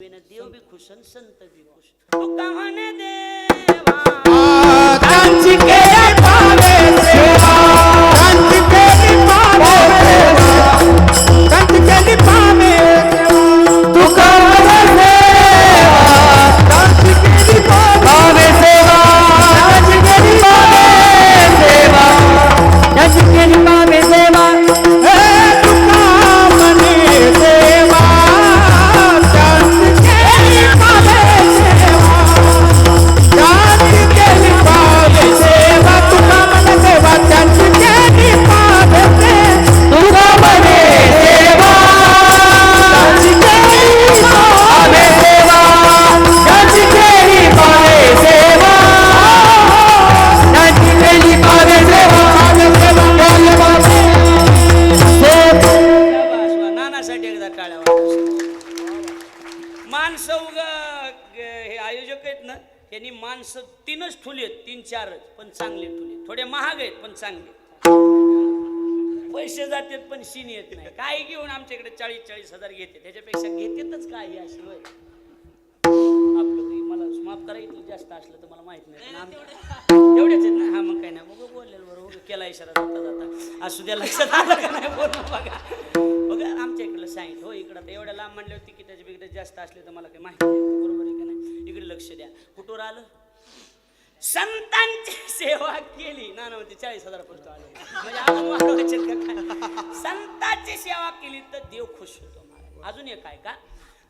सेवेनं देव भी खुश संत भी खुश। देवा चांगले पैसे जातात पण शिन येत नाही. काय घेऊन आमच्याकडे चाळीस चाळीस हजार घेते? त्याच्यापेक्षा घेतेतच काय ही अशी आपलं मला माफ करायचं जास्त असलं तर मला माहीत नाही तेवढेच आहेत ना? हा मग काय नाही. मग बोललेलं बरोबर केला इशारा जाता जाता. असू द्या लक्षात आलं का नाही बोलणं बघा. बघा आमच्या इकडलं सांगितलं हो इकडं तर एवढ्या लांब म्हणल्यावर की बिकीट जास्त असले तर मला काही माहिती नाही. बरोबर आहे का नाही? इकडे लक्ष द्या. कुठवर आलं? संतांची सेवा केली. ना ना चाळीस हजार पुस्तक आले. म्हणजे अजून वाढवायचे का काय? संतांची सेवा केली तर देव खुश होतो महाराज अजून एक आहे का?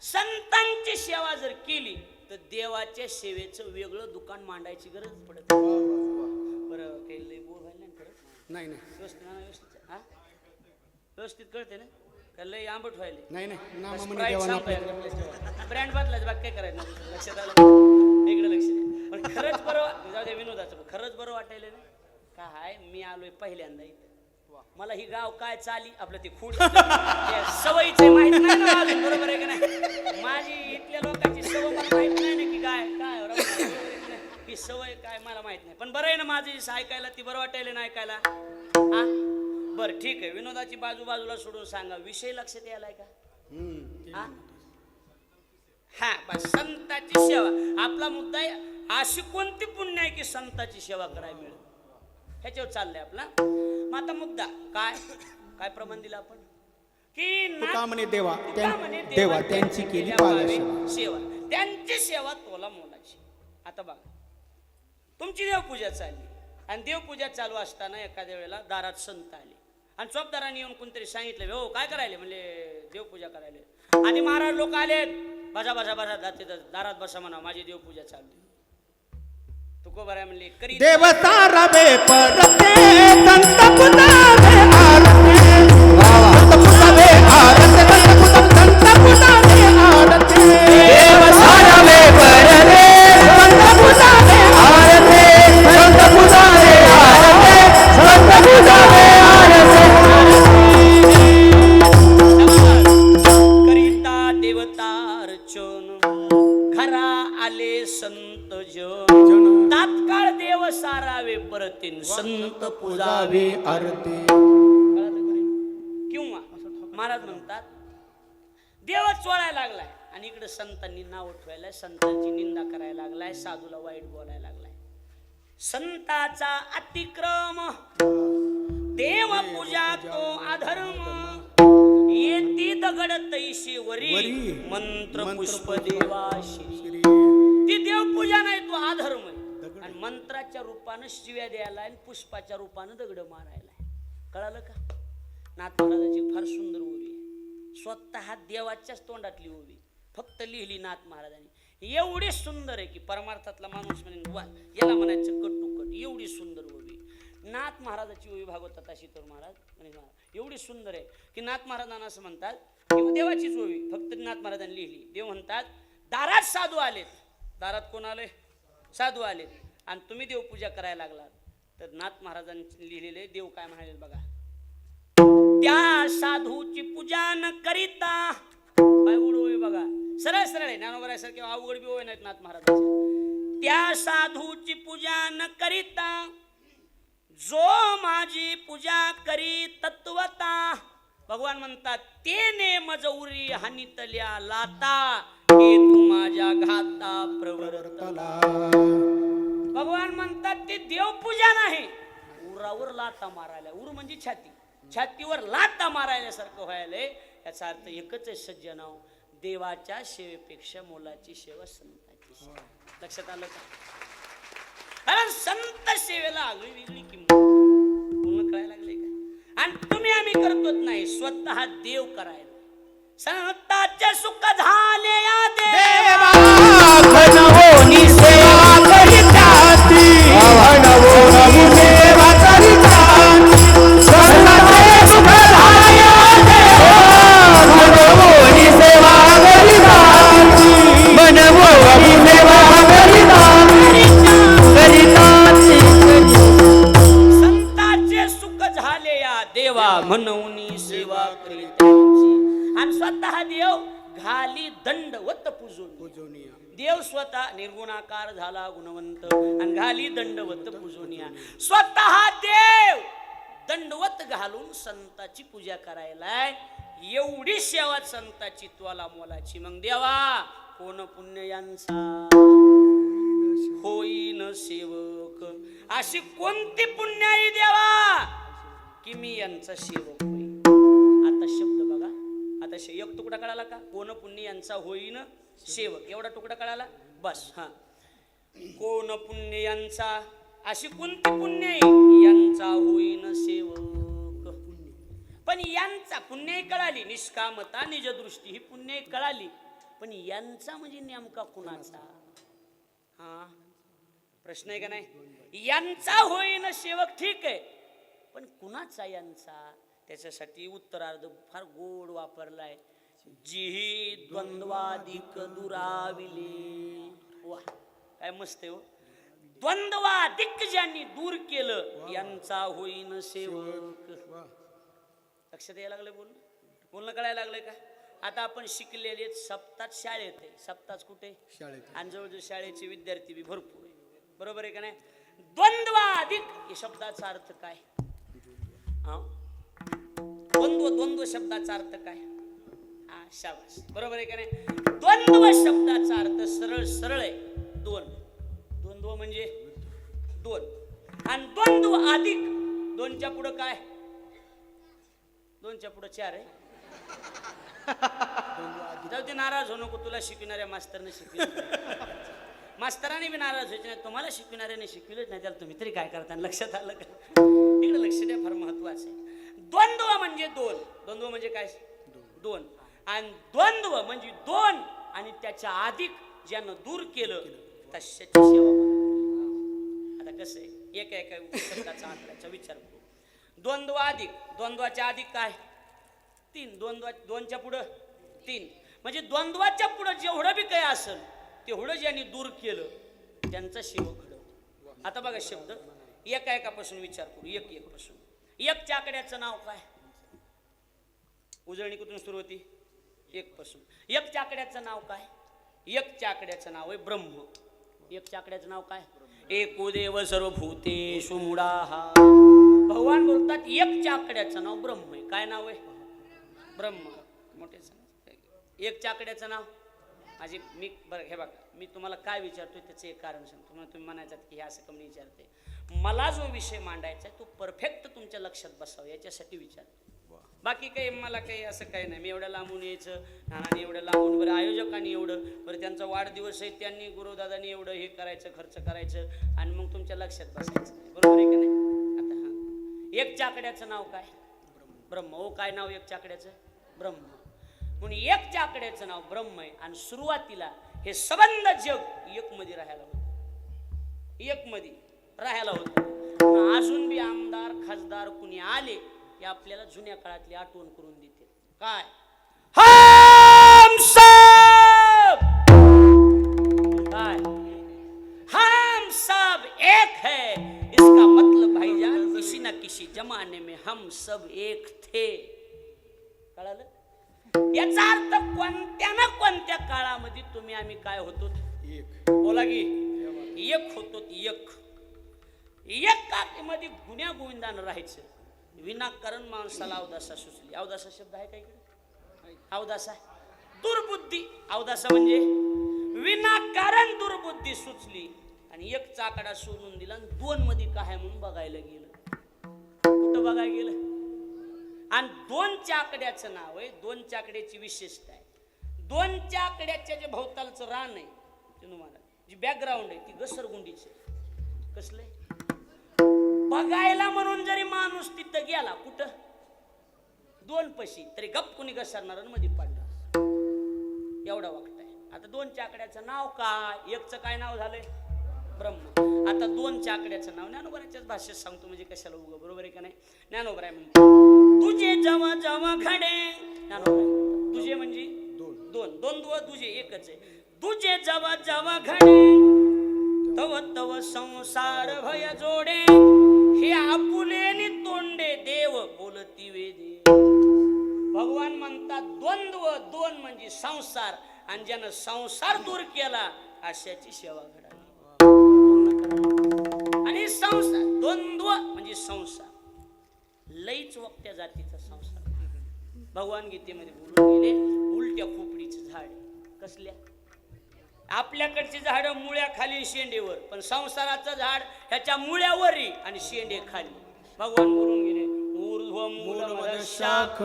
संतांची सेवा जर केली तर देवाच्या सेवेचं वेगळं दुकान मांडायची गरज पडत नाही. बरं काही लय बोर व्हायला नाही नाही हा व्यवस्थित कळते ना? का लय आंबट व्हायले. नाही नाही नामा म्हणे देवानं आपल्या ब्रँड बदलायचं बाग काय करायचं? नाही. लक्षात आलं. इकडे लक्ष द्या पण खरंच बरं वा- जाऊ दे विनोदाचं पण खरंच बरं वाटायला ना? काय मी आलोय पहिल्यांदा इथं. मला ही गाव काय चाली? आपलं ते खूड ते सवयीचे माहीत नाही ना अजून? बरोबर आहे का नाही? माझी इथल्या लोकांची सवय मला माहीत नाही ना की काय काय बरोबर आहे की नाही? ही सवय काय मला माहीत नाही. पण बरं आहे ना माझी ऐकायला ती बरं वाटायला ना ऐकायला. हा बरं ठीक आहे. विनोदाची बाजू बाजूला सोडून सांगा. विषय लक्षात यायलाय का? हा? हा बस. संताची सेवा. आपला मुद्दा आहे अशी कोणती पुण्य आहे की संताची सेवा करायला मिळेल? ह्याच्यावर चाललंय आपला. मग आता मुद्दा काय? काय प्रमाण दिलं आपण? की ना- तुका म्हणे देवा? तुका त्यां- म्हणे देवा त्यांची केली. सेवा. त्यांची सेवा तोला मोलाची. आता बघा. तुमची देवपूजा चालली. आणि देवपूजा चालू असताना एखाद्या वेळेला दारात संत आले. आणि चोपदारांनी येऊन कोणतरी सांगितलं हो काय करायले? म्हणले देवपूजा करायले. आणि महाराज लोक आलेत. बजा बसा बसा जाते दारात बसा म्हणा माझी देवपूजा चालली आहे. तुकोबाराय म्हणले करी देवता रवे परते संत संत पूजावे आरते. किंवा महाराज म्हणतात देवच चोळायला लागलाय. आणि इकडे संतांनी नाव ठेवायलाय संतांची निंदा करायला लागलाय साधूला वाईट बोलायला लागलाय. संताचा अतिक्रम देव पूजा तो अधर्म. येती दगड तैशी वरी. मंत्र पुष्प देवाशी. ती देवपूजा नाही तो अधर्म आहे. आणि मंत्राच्या रूपानं शिव्या द्यायला आणि पुष्पाच्या रूपानं दगड मारायला. कळालं का? नाथ महाराजाची फार सुंदर ओवी आहे. स्वतः देवाच्याच तोंडातली ओवी फक्त लिहिली नाथ महाराजांनी. एवढी सुंदर आहे की परमार्थातला माणूस म्हणे वा याला म्हणायचं कट टू कट एवढी सुंदर ओवी नाथ महाराजाची ओवी भागवतात अशी तर महाराज म्हणे एवढी सुंदर आहे. की नाथ महाराजांना असं म्हणतात देवाचीच ओवी फक्त नाथ महाराजांनी लिहिली. देव म्हणतात दारात साधू आलेत. दारात कोण आले साधू आलेत. आणि तुम्ही देवपूजा करायला लागलात. तर नाथ महाराजांनी लिहिलेले देव काय म्हणाले बघा. त्या साधूची पूजा न करिता काय बघा. सरळ सरळ आहे. ज्ञानोबर किंवा अवघड बी होय नाहीत नाथ महाराज त्या साधूची पूजा न करिता जो माझी पूजा करी तत्वता भगवान म्हणतात तेने नेम जौरी हानितल्या लाता हे तू माझ्या घाता प्रवर्तला. भगवान म्हणतात ते देवपूजा नाही. उरावर लाता मारायला. उर म्हणजे छाती. छातीवर लाता मारायल्यासारखं व्हायला याचा अर्थ एकच आहे सज्जनाव. देवाच्या सेवेपेक्षा मुलाची सेवा संताची सेवा. लक्षात आलं का? कारण संत सेवेला आगळी वेगळी किंमत पूर्ण कळायला लागले का? आणि तुम्ही आम्ही करतोच नाही. स्वतः देव करायला. संताच्या सुख झाले या देवा म्हणून सेवा आणि स्वतः देव घाली दंडवत पूजून देव स्वतः निर्गुणाकार झाला गुणवंत आणि घाली दंडवत पूजोनिया. स्वतः देव दंडवत घालून संताची पूजा करायला एवढी सेवा संताची त्वाला मोलाची. मग देवा कोण पुण्य यांचा? होईन सेवक. अशी कोणती पुण्याई देवा? की मी यांचा सेवक होईन. आता शब्द बघा. आता शे- एक तुकडा कळाला का? कोण पुण्य यांचा होईन? सेवक एवढा तुकडा कळाला? बस हा. कोण पुण्य यांचा? अशी कोणती पुण्य आहे? यांचा होईन सेवक पण यांचा पुण्य कळाली. निष्कामता निजदृष्टी ही पुण्य कळाली. पण यांचा म्हणजे नेमका कुणाचा? हा? प्रश्न आहे का नाही? यांचा होईन सेवक ठीक आहे. पण कुणाचा यांचा? त्याच्यासाठी उत्तरार्ध फार गोड वापरलाय. जिही द्वंद्वाधिक दुराविले. वा काय मस्त आहे हो. द्वंद्वाधिक ज्यांनी दूर केलं यांचा होईन सेवक. लक्षात यायला लागलं बोल बोलणं कळायला लागलंय का? आता आपण शिकलेले सप्ताह शाळेत आहे. सप्ताह कुठे? शाळेत आणि जवळजवळ शाळेचे विद्यार्थी बी भरपूर आहे बरोबर आहे का नाही? द्वंद्वाधिक या शब्दाचा अर्थ काय? द्वंद्व द्वंद्व शब्दाचा अर्थ काय? हा शाबास. बरोबर आहे का नाही? द्वंद्व शब्दाचा अर्थ सरळ सरळ आहे. दोन. द्वंद्व म्हणजे दोन. आणि द्वंद्व अधिक. दोनच्या पुढं काय? दोनच्या पुढं चार आहे. जाऊ दे नाराज हो नको. तुला शिकविणाऱ्या मास्तरने शिकविलं. मास्तराने बी नाराज व्हायचे नाही तुम्हाला शिकविणाऱ्याने शिकविलंच नाही. त्याला तुम्ही तरी काय करता? लक्षात आलं का? इकडे लक्ष द्या फार महत्वाचं आहे. द्वंद्व म्हणजे दोन. द्वंद्व म्हणजे काय? दोन. आणि द्वंद्व म्हणजे दोन आणि त्याच्या अधिक ज्यानं दूर केलं तशाची सेवा आता कसं आहे? एका एका शब्दाचा आकड्याचा विचार करू. द्वंद्व अधिक द्वंद्वाच्या अधिक काय? तीन. द्वंद्व दोनच्या पुढं? तीन. म्हणजे द्वंद्वाच्या पुढं जेवढं बी काही असेल तेवढं ज्यांनी दूर केलं त्यांचा शिव घडवतो. आता बघा शब्द. एका एकापासून विचार करू एक एक पासून एकच्या आकड्याचं नाव काय? उजळणी कुठून सुरू होती? एक पासून एक चाकड्याचं नाव काय? एक आकड्याचं नाव आहे ब्रह्म. एक चाकड्याचं नाव काय? एकोदेव भूते मुडाहा भगवान बोलतात एक चाकड्याचं नाव ब्रह्म आहे. काय नाव आहे? ब्रह्म. मोठे एक चाकड्याचं नाव? माझी मी बरं हे बघा. मी तुम्हाला काय विचारतोय त्याचं एक कारण सांगतो. तुम्हाला तुम्ही म्हणायचं की हे असं कमी विचारते मला जो विषय मांडायचा आहे तो परफेक्ट तुमच्या लक्षात बसावा याच्यासाठी विचारतो बाकी काही मला काही असं काही नाही. मी एवढ्या लांबून यायचं नानाने एवढ्या लांबून बरं आयोजकांनी एवढं बरं त्यांचा वाढदिवस आहे त्यांनी गुरुदादांनी एवढं हे करायचं खर्च करायचं आणि मग तुमच्या लक्षात बसायचं. बरोबर आहे का नाही? आता हां. एक चाकड्याचं नाव काय? ब्रह्म. हो काय नाव एक चाकड्याचं? ब्रह्म. म्हणून एक चाकड्याचं नाव ब्रह्म आहे आणि सुरुवातीला हे सबंध जग एक मध्ये राहायला होतं एक मध्ये राहायला होतं. अजून बी आमदार खासदार कुणी आले की आपल्याला जुन्या काळातली आठवण करून देते काय? हम सब! काय? हम सब एक है. इसका मतलब भाईजान किसी न किसी जमाने में हम सब एक थे. कळालं? याचा अर्थ कोणत्या ना कोणत्या काळामध्ये तुम्ही आम्ही काय होतो एक. बोला की. एक होतो एक. एक मध्ये गुन्ह्या गोविंदानं राहायचं. विनाकारण माणसाला अवदासा सुचली. अवदासा शब्द आहे काय इकडे? अवदासा दुर्बुद्धी. अवदासा म्हणजे विनाकारण दुर्बुद्धी सुचली. आणि एक चाकडा सोडून दिला आणि दोन मध्ये काय म्हणून बघायला गेलं. कुठं बघायला गेलं? आणि दोन चाकड्याचं नाव आहे. दोन चाकड्याची विशेषता आहे. दोन चाकड्याच्या जे भोवतालचं रान आहे ते तुम्हाला जी बॅकग्राऊंड आहे ती घसरगुंडीची आहे. कसलं आहे? बघायला म्हणून जरी माणूस तिथं गेला कुठं? दोन पशी तरी गप कुणी घसरणार मध्ये पडला एवढा वागताय आता दोन चाकड्याचं नाव काय? एकचं काय नाव झालंय? ब्रह्म. आता दोन चाकड्याचं नाव ज्ञानोबराच्याच भाषेत सांगतो म्हणजे कशाला उगं? बरोबर आहे का नाही? ज्ञानोबराय म्हणतो तुझे जवा जवा घडे. ज्ञानोबराय. तुझे म्हणजे? दोन. दोन. दुवा तुझे एकच आहे. तुझे जवा जवा घडे. तव तव संसार भय जोडे. हे आपुलेनी तोंडे देव बोलती वेदे. भगवान म्हणतात द्वंद्व दोन म्हणजे संसार. आणि ज्यानं संसार दूर केला अशाची सेवा घडावी आणि संसार द्वंद्व म्हणजे संसार. लईच वक्त्या जातीचा संसार. भगवान गीतेमध्ये बोलून गेले उलट्या खोपडीचं झाड कसल्या? आपल्याकडची झाड मुळ्याखाली शेंडेवर पण संसाराचं झाड ह्याच्या मुळ्यावरही आणि शेंडे खाली. भगवान बोलून गेले ऊर्ध्व मूलमधः शाख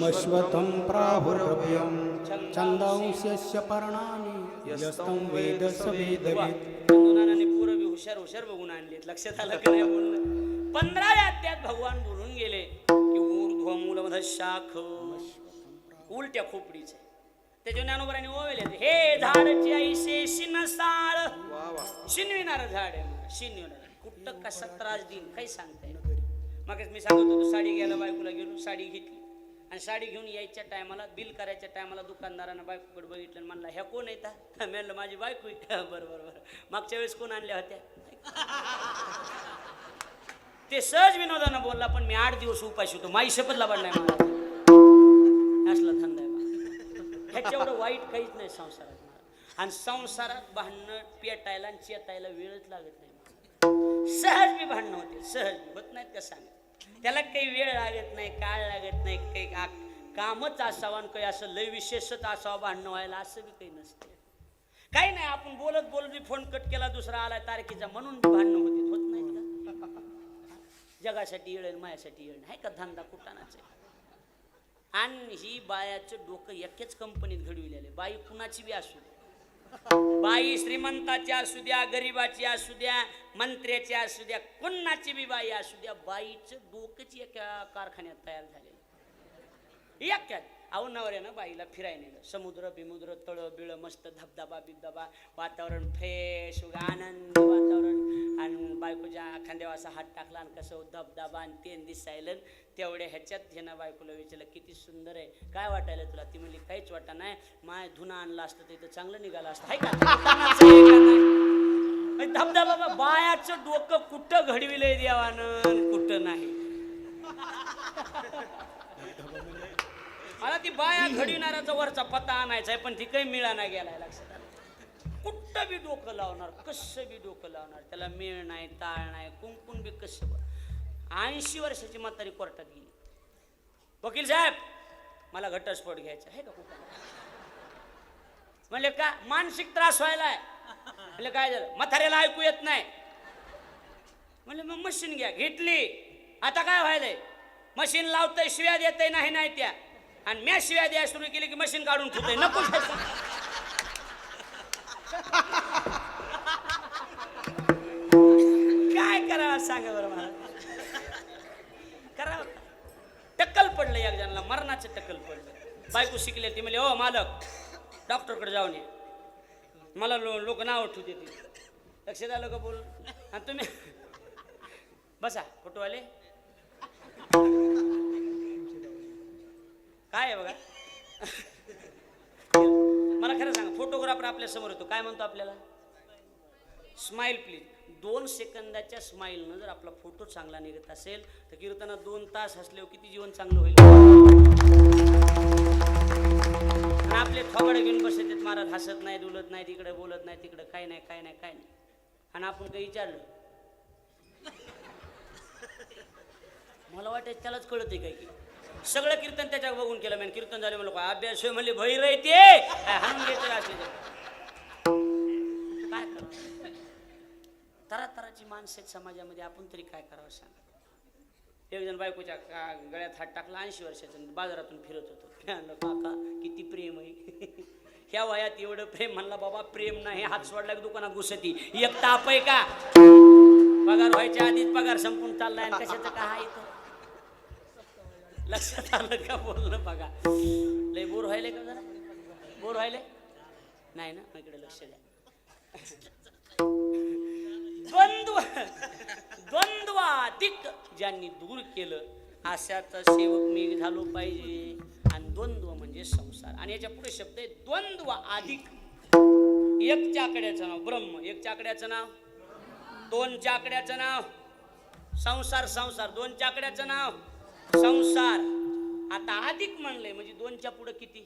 मश्वतं प्राहुरभ्यं छन्दांस्यस्य पर्णानि यस्तं वेद वेदवित् चंदुनानाने बी हुशार हुशार बघून आणले लक्षात आलं का नाही बोलणं? पंधरा अध्यात भगवान बोलून गेले की ऊर्ध्व मूलमध शाख उलट्या खोपडीचे. त्याच्या ज्ञानोबराने ओवेले हे झाडची ऐसे शिनसाळ शिनविणार झाड आहे शिनविणार कुठं कसा त्रास देईन? काही सांगता येईल मग मी सांगत होतो साडी घ्यायला बायकोला गेलो साडी घेतली. आणि साडी घेऊन यायच्या टायमाला बिल करायच्या टायमाला दुकानदारानं बायकोकडे बघितलं आणि म्हणला ह्या कोण येतात मी म्हणलं माझी बायको. बरं बरं बरं. मागच्या वेळेस कोण आणल्या होत्या? ते सहज विनोदानं बोलला पण मी आठ दिवस उपाशी होतो. माई शपथला पडलाय मला असला मला. ह्याच्या एवढं वाईट काहीच नाही संसारात आणि संसारात भांडणं पेटायला आणि चेतायला वेळच लागत नाही सहज बी भांडणं होते सहज होत नाहीत का सांग? त्याला काही वेळ लागत नाही काळ लागत नाही काही कामच असावं आणि काही असं लय विशेषच असावं भांडणं व्हायला असं बी काही नसते. काही नाही आपण बोलत बोलत बी फोन कट केला दुसरा आला तारखेचा म्हणून भांडणं होते. होत नाहीत का? जगासाठी येळ माझ्यासाठी येळ आहे का धंदा कुटाणाचा? आहे आणि ही बायाचं डोकं एकेच कंपनीत घडविलेले बाई कुणाची बी असू द्या. बाई श्रीमंताची असू द्या गरिबाची असू द्या मंत्र्याची असू द्या कुणाची बी बाई असू द्या बाईचं डोकंच एका कारखान्यात तयार झालेलं एक्यात अहो नवऱ्यानं बाईला फिरायला नेलं समुद्र बिमुद्र तळ बिळ मस्त धबधबा बिबधबा वातावरण फ्रेश आनंद वातावरण. आणि बायकोच्या खांद्यावर असा हात टाकला आणि कसं धबधबा आणि तेन दिसायलं. तेवढ्या ह्याच्यात ह्यानं बायकोला विचारलं किती सुंदर आहे. काय वाटायला तुला? ती म्हणली काहीच वाटा नाही. माय धुना आणला असतं तर इथं चांगलं निघालं असतं. आहे का? नाही? धबधबा बायाचं डोकं कुठं घडविलंय देवानं? कुठं नाही. मला ती बाया घडविणाराचा वरचा पत्ता आणायचा आहे पण ती काही मिळाना गेलाय लक्षात. कुठं बी डोकं लावणार कसं बी डोकं लावणार त्याला मेळ नाही ताळ नाही कुंकुन बी कसं ऐंशी वर्षाची म्हातारी कोर्टात गेली. वकील साहेब मला घटस्फोट घ्यायचा आहे का कुठं? म्हणले का? मानसिक त्रास व्हायलाय. म्हणले काय झालं? म्हाताऱ्याला ऐकू येत नाही. म्हणले मग मशीन घ्या घेतली. आता काय व्हायलंय? मशीन लावतंय शिव्या देतय नाही नाही त्या. आणि म्या शिव्या द्यायला सुरू केली की मशीन काढून ठेवतंय. नको काय करावं सांगा बरं मला? करावं. टक्कल पडलं एक जणाला मरणाचं टक्कल पडलं. बायको शिकले ती म्हणले हो मालक डॉक्टरकडे जाऊन ये. मला लो लोक नाव ठेवते देते लक्षात आलं का बोल आणि तुम्ही? बसा फोटोवाले. काय आहे बघा? मला खरं सांगा फोटोग्राफर आपल्यासमोर येतो. काय म्हणतो आपल्याला? स्माईल प्लीज दोन सेकंदाच्या स्माईलनं जर आपला फोटो चांगला निघत असेल तर कीर्तना दोन तास हसल्यावर किती जीवन चांगलं होईल? आणि आपले थोबडे घेऊन बसत आहेत महाराज हसत नाही डुलत नाही तिकडे बोलत नाही तिकडे काय नाही काय नाही काय नाही. आणि आपण काही विचारलं? मला वाटत त्यालाच कळत आहे काय की सगळं कीर्तन त्याच्या बघून केलं. मी कीर्तन झाले म्हणलं काय अभ्यास होय? म्हणले भैर येते ते. काय हाणून काय करावं तरा तराची माणसं आहेत समाजामध्ये. आपण तरी काय करावं सांग? एक जण बायकोच्या गळ्यात हात टाकला ऐंशी वर्षाचा बाजारातून फिरत होतो. म्हणलं काका किती प्रेम आहे. ह्या वयात एवढं प्रेम म्हणला बाबा प्रेम नाही हात सोडला की दुकानात घुसती. एक ताप आहे का? पगार व्हायच्या आधीच पगार संपून चाललाय आणि कशाचं काय आहे लक्षात आलं का बोलणं बघा. लय बोर व्हायले का जरा? बोर व्हायले नाही ना इकडे लक्ष द्या. द्वंद्व द्वंद्वाधिक ज्यांनी दूर केलं अशाचा सेवक मी झालो पाहिजे. आणि द्वंद्व म्हणजे संसार. आणि याच्यापुढे शब्द आहे द्वंद्व अधिक एक चाकड्याचं नाव ब्रह्म. एक चाकड्याचं नाव? दोन चाकड्याचं नाव. संसार संसार. दोन चाकड्याचं नाव? संसार. आता अधिक म्हणलंय म्हणजे दोनच्या पुढे किती?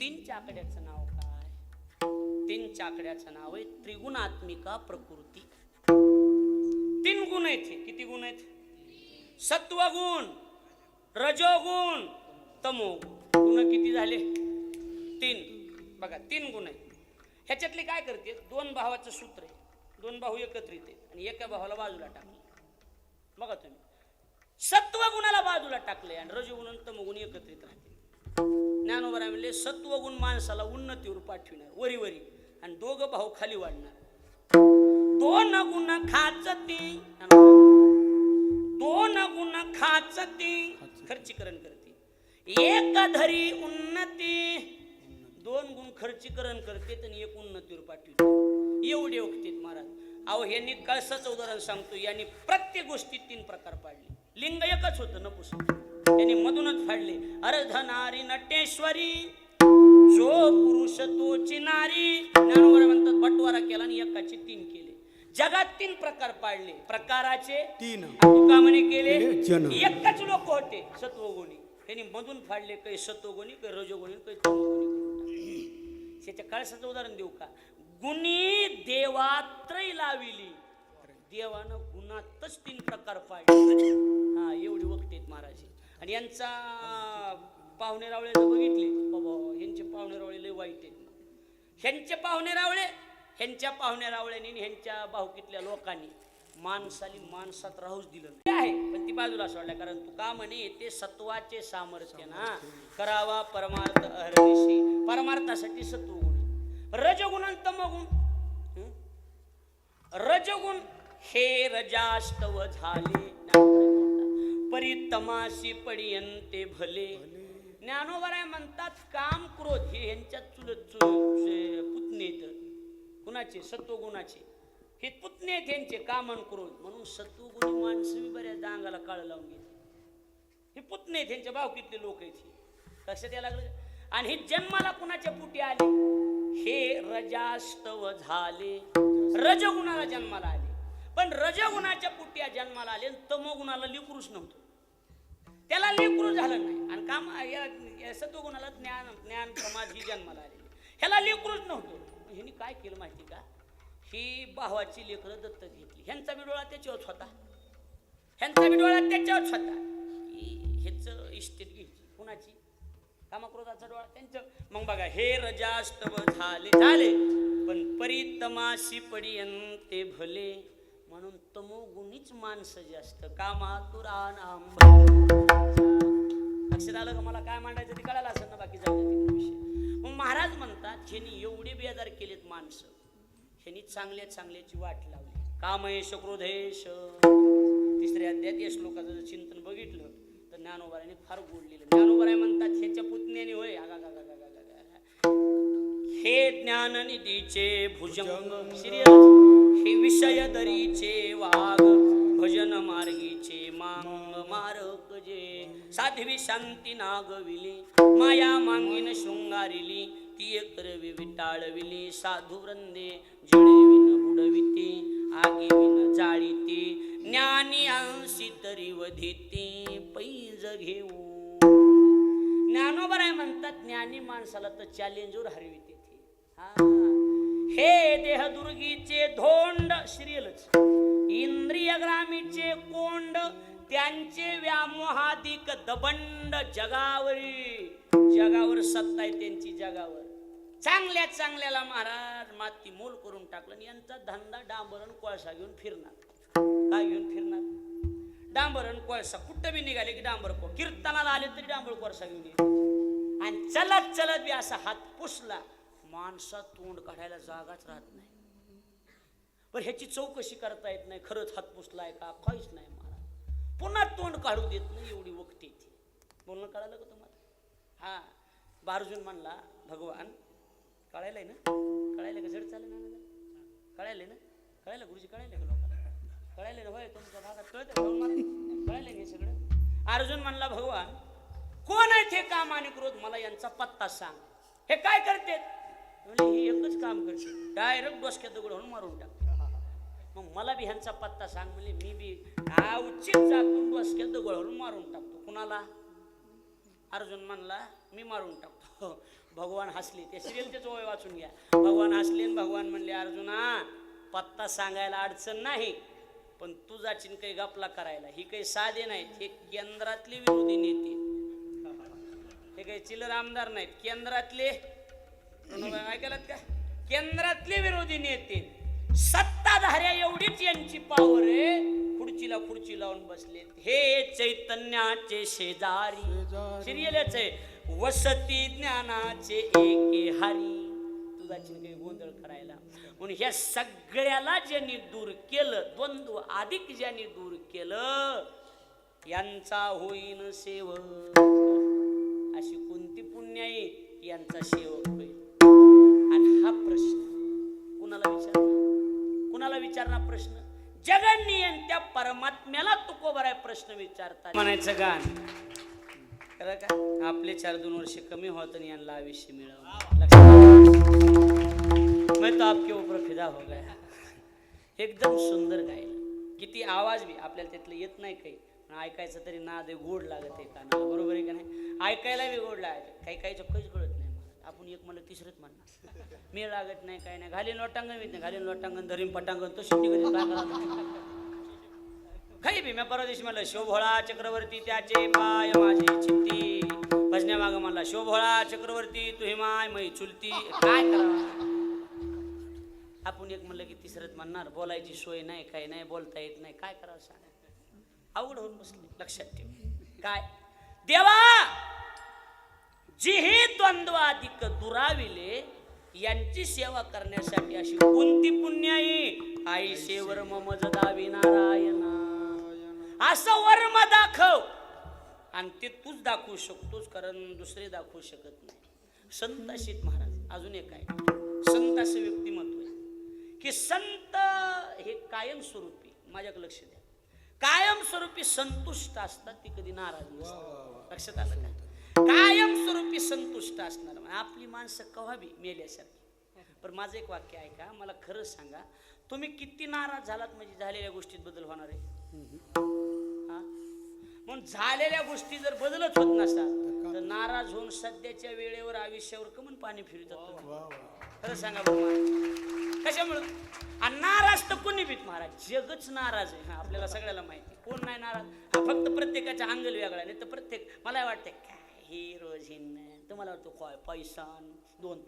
तीन चाकड्याचं नाव काय? तीन चाकड्याचं नाव आहे त्रिगुणात्मिका प्रकृती. तीन गुण आहेत हे. किती गुण आहेत? सत्वगुण रजोगुण तमोगुण. गुण किती झाले? तीन. बघा तीन गुण आहेत. ह्याच्यातले काय करते? दोन भावाचं सूत्र आहे. दोन भाऊ एकत्रित आहेत. आणि एका भावाला बाजूला टाकले बघा तुम्ही. सत्व गुणाला बाजूला टाकले आणि रजोगुण आणि एकत्रित राहते. ज्ञानोबरा म्हणले सत्वगुण माणसाला उन्नतीवर पाठविणार वरी वरी आणि दोघं भाऊ खाली वाढणार. दोन गुण खाचती. दोन गुण खाचती. खर्चीकरण करते. एक धरी उन्नती. दोन गुण खर्चीकरण करते आणि एक उन्नतीवर पाठविते एवढे ओळखतेत महाराज. अहो यांनी कळसाचं उदाहरण सांगतो. यांनी प्रत्येक गोष्टीत तीन प्रकार पाडले. लिंग एकच होतं नपुसक त्यांनी मधूनच फाडले. अर्धनारी नटेश्वरी जो पुरुष तोची नारी ज्ञानोबा म्हणतात बटवारा केला आणि एकाचे तीन केले. जगात तीन प्रकार पाडले. प्रकाराचे तीन. म्हणे केले. एकच लोक होते सत्वगुणी. त्यांनी मधून फाडले काही सत्वगुणी काही रजोगुणी काही तमोगुणी. त्याच्या कळसाचं उदाहरण देऊ का? गुणी देवात्रय लाविली. देवानं गुणातच तीन प्रकार पाडले. हा एवढी वक्तीत आहेत महाराज आणि यांचा पाहुणे रावळे बघितले. बाबा ह्यांचे पाहुणे रावळे लय वाईट आहेत. ह्यांचे पाहुणे रावळे ह्यांच्या पाहुणे रावळ्यांनी ह्यांच्या भावकीतल्या लोकांनी माणसाली माणसात राहूच दिलं नाही. आहे. पण ती बाजूला सोडल्या कारण तू का म्हणे ते सत्वाचे सामर्थ्य ना करावा परमार्थ अहर्निशी. परमार्थासाठी सत्वगुण रजगुण आणि तमगुण रजगुण हे रजास्तव झाले परितमाशी पडियंते भले. ज्ञानोबराय म्हणतात काम क्रोध हे यांच्यात चुलत चु- पुतणे कुणाचे? सत्वगुणाचे. हे पुतणे आहेत यांचे काम आणि क्रोध. म्हणून सत्वगुणी माणसं बी बऱ्याच अंगाला काळ लावून घेते. हे पुतणे आहेत यांच्या भावकीतले लोक आहेत हे. लक्षात यायला लागलं? आणि हे जन्माला कुणाच्या पुटी आले? हे रजास्तव झाले. रजगुणाला जन्माला आले. पण रजगुणाच्या पुट्या जन्माला आले आणि तमोगुणाला लिकरूच नव्हतं. त्याला लेकरू झालं नाही. आणि काम या या सत्वगुणाला ज्ञान ज्ञान प्रमाद ही जन्माला आलेली ह्याला लेकरूच नव्हतं. ह्यांनी काय केलं माहिती का? ही भावाची लेकरं दत्तक घेतली. ह्यांचा बिडोळा त्याच्यावरच होता. ह्यांचा बिडोळा त्याच्यावरच होता. ही- ह्याचं घ्यायची. कुणाची? कामाक्रोधाचा डोळा त्यांचं. मग बघा हे रजास्तव झाले झाले. पण परितमाशी पडियंते भले. म्हणून तमोगुणीच माणसं जास्त कामातुरा नाम लक्षात आलं का मला काय मांडायचं ते कळालं असेल ना बाकी जाऊ मग महाराज म्हणतात ह्यांनी एवढे बेजार केलेत माणसं. ह्यांनी चांगल्या चांगल्याची वाट लावली. कामयश क्रोधेश तिसऱ्या अध्यात या श्लोकाचं जर चिंतन बघितलं तर ज्ञानोबाराने फार गोडलेलं ज्ञानोबाराय म्हणतात ह्याच्या पुतण्याने होय. आगा गा हे ज्ञान निधीचे भुजंग. सिरियल हे विषय दरीचे वाघ. भजन मार्गीचे मांग मारक जे. साध्वी शांती नागविली. माया मांगीन शृंगारिली. ती करवी विटाळविली. साधू वृंदे जळविन बुडविती. आगी विन जाळीती. ज्ञानी अंशी तरी वधिती. पैज घेऊ ज्ञानोबराय म्हणतात ज्ञानी माणसाला तर चॅलेंजवर हरविते ते. हे देहदुर्गीचे धोंड श्रीलच इंद्रिय ग्रामीचे कोंड त्यांचे व्यामोहाधिक दबंड जगावरी. जगावर सत्ता आहे त्यांची जगावर. चांगल्या चांगल्याला महाराज माती मोल करून टाकलं आणि यांचा धंदा डांबरण कोळसा घेऊन फिरणार. काय घेऊन फिरणार? डांबरण कोळसा. कुठं बी निघाले की डांबर को कीर्तनाला आले तरी डांबर कोळसा घेऊन आणि चलत चलत बी असा हात पुसला. माणसा तोंड काढायला जागाच राहत नाही. पण ह्याची चौकशी करता येत नाही. खरंच हात पुसलाय का? काहीच नाही मला पुन्हा तोंड काढू देत नाही एवढी वक्ती ती. बोलणं कळालं का तुम्हाला? हा. बार्जुन म्हणला भगवान कळायलंय ना? कळायलं का? जड चालेल ना कळायलंय ना? कळायला गुरुजी? कळायला का लोकांना? कळायलं ना? होय तुमच्या भागात कळत का? कळायलं हे सगळं? अर्जुन म्हणला भगवान कोण आहेत हे काम आणि क्रोध? मला यांचा पत्ता सांग. हे काय करते म्हणजे हे एकच काम करते डायरेक्ट डोसक्यात दगड म्हणून मारून टाकते मग मला बी ह्यांचा पत्ता सांग म्हणजे मी बी हा उचित जातून डोसक्यात दगड म्हणून मारून टाकतो. कुणाला? अर्जुन म्हणला मी मारून टाकतो. भगवान हसले. ते त्याचं वय वाचून घ्या. भगवान हसले भगवान म्हणले अर्जुना पत्ता सांगायला अडचण नाही पण तू चिन काही गपला करायला. ही काही साधे नाहीत. हे केंद्रातले विरोधी नेते. हे काही चिलर आमदार नाहीत. केंद्रातले ऐकायलात का? केंद्रातले विरोधी नेते सत्ताधाऱ्या एवढीच यांची पावर आहे. खुर्चीला खुर्ची लावून बसले हे चैतन्याचे शेजारी. सिरियलच आहे. वसती ज्ञानाचे एके हरी. तुझा काही गोंधळ करायला. म्हणून ह्या सगळ्याला ज्यांनी दूर केलं द्वंद्व अधिक ज्यांनी दूर केलं यांचा होईन सेवक. अशी कोणती पुण्याई यांचा सेवक? हा प्रश्न. कुणाला विचारणार? कुणाला विचारणार प्रश्न? जगन्नियन त्या परमात्म्याला तुकोबर आहे प्रश्न विचारतात. म्हणायचं गाण. खरं का? आपले चार दोन वर्ष कमी होत आणि यांना आयुष्य मिळव. लक्षात मैं तो आपके ऊपर फिदा हो गया. एकदम सुंदर गायलं किती आवाज बी आपल्याला त्यातलं येत नाही काही. पण ऐकायचं तरी नाद दे गोड लागत आहे कानाला. बरोबर आहे का नाही? ऐकायला बी गोड लागत काही काही चक्कच गोड आपण एक म्हणलं तिसरंच म्हणणार. मी लागत नाही काय नाही. घालीन लोटांगण येत नाही घालीन लोटांगण धरीन पटांगण तो शिट्टी कधी काय करावं? काही बी मी परवा दिवशी म्हणलं शोभोळा चक्रवर्ती त्याचे पाय माझी चित्ती. भजन्या माग म्हणला शोभोळा चक्रवर्ती तुही माय मै चुलती. काय करावं? आपण एक म्हणलं की तिसरंच म्हणणार बोलायची सोय नाही काही नाही बोलता येत नाही. काय करावं सांग? अवघड होऊन बसले लक्षात ठेव. काय? देवा! जिही द्वंद्वाधिक दुराविले यांची सेवा करण्यासाठी अशी कोणती पुण्याई आई शेवर ममज दावी नारायणा. असं वर्म दाखव. आणि ते तूच दाखवू शकतोस कारण दुसरे दाखवू शकत नाही. संत अशीत महाराज अजून एक आहे. संत असं व्यक्तिमत्व आहे. की संत हे कायमस्वरूपी माझ्याकडे लक्ष द्या. कायमस्वरूपी संतुष्ट असतात ती कधी नाराज नसतात. लक्षात आलं का? कायमस्वरूपी संतुष्ट असणार. आपली माणसं कव्हा बी मेल्यासारखी. पण माझं एक वाक्य ऐका मला खरं सांगा. तुम्ही किती नाराज झालात म्हणजे झालेल्या गोष्टीत बदल होणार आहे? हा? म्हणून झालेल्या गोष्टी जर बदलच होत नसतात तर नाराज होऊन सध्याच्या वेळेवर आयुष्यावर कमन पाणी फिरतात खरं सांगा महाराज कशामुळं? आणि नाराज तर कोणी बीत महाराज? जगच नाराज आहे. हा आपल्याला सगळ्याला माहिती कोण नाही नाराज? हा फक्त प्रत्येकाचा अंगल वेगळा नाही तर प्रत्येक मला वाटतं काय ही रोज हिंड तुम्हाला वाटतं काय पैसा दोन तास